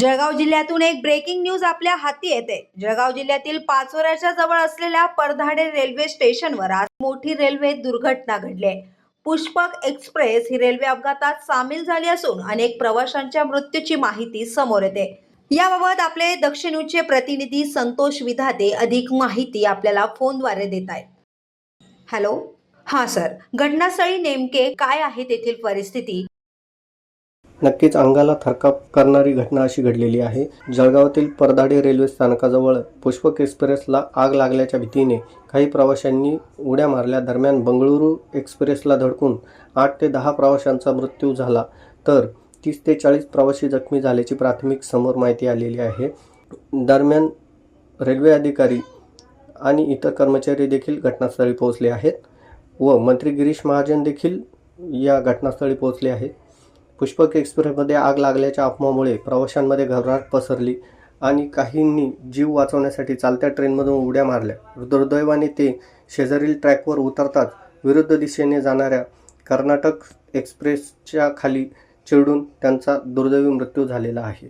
जळगाव जिल्ह्यातून एक breaking news आपल्या हाती येते. जळगाव जिल्ह्यातील पाचोऱ्याच्या जवळ असलेल्या परधाडे रेल्वे स्टेशनवर आज मोठी रेल्वे दुर्घटना घडली आहे. पुष्पक एक्सप्रेस ही रेल्वे अपघातात सामील झाली असून अनेक प्रवाशांच्या मृत्यूची माहिती समोर येते. याबाबत आपले दक्षिणूचे प्रतिनिधी संतोष विधाते अधिक माहिती आपल्याला फोनद्वारे देत आहेत. हॅलो? हां सर. घटनास्थळी नेमके काय आहे तेथील परिस्थिती? नक्कीच अंगाला थरकाप करणारी घटना अशी घडलेली आहे. जळगावातील परदाडे रेल्वे स्थानकाजवळ पुष्पक एक्सप्रेसला आग लागल्याच्या भीतीने काही प्रवाशांनी उड्या मारल्या. दरम्यान बंगळुरू एक्सप्रेसला धडकून आठ ते दहा प्रवाशांचा मृत्यू झाला. तर तीस ते चाळीस प्रवासी जखमी झाल्याची प्राथमिक समोर माहिती आलेली आहे. दरम्यान रेल्वे अधिकारी आणि इतर कर्मचारी देखील घटनास्थळी पोहोचले आहेत व मंत्री गिरीश महाजन देखील या घटनास्थळी पोहोचले आहेत. पुष्पक एक्सप्रेसमध्ये आग लागल्याच्या अफवामुळे प्रवाशांमध्ये घबराट पसरली आणि काहींनी जीव वाचवण्यासाठी चालत्या ट्रेनमधून उड्या मारल्या. दुर्दैवाने ते शेजारील ट्रॅकवर उतरताच विरुद्ध दिशेने जाणाऱ्या कर्नाटक एक्सप्रेसच्या खाली चिरडून त्यांचा दुर्दैवी मृत्यू झालेला आहे.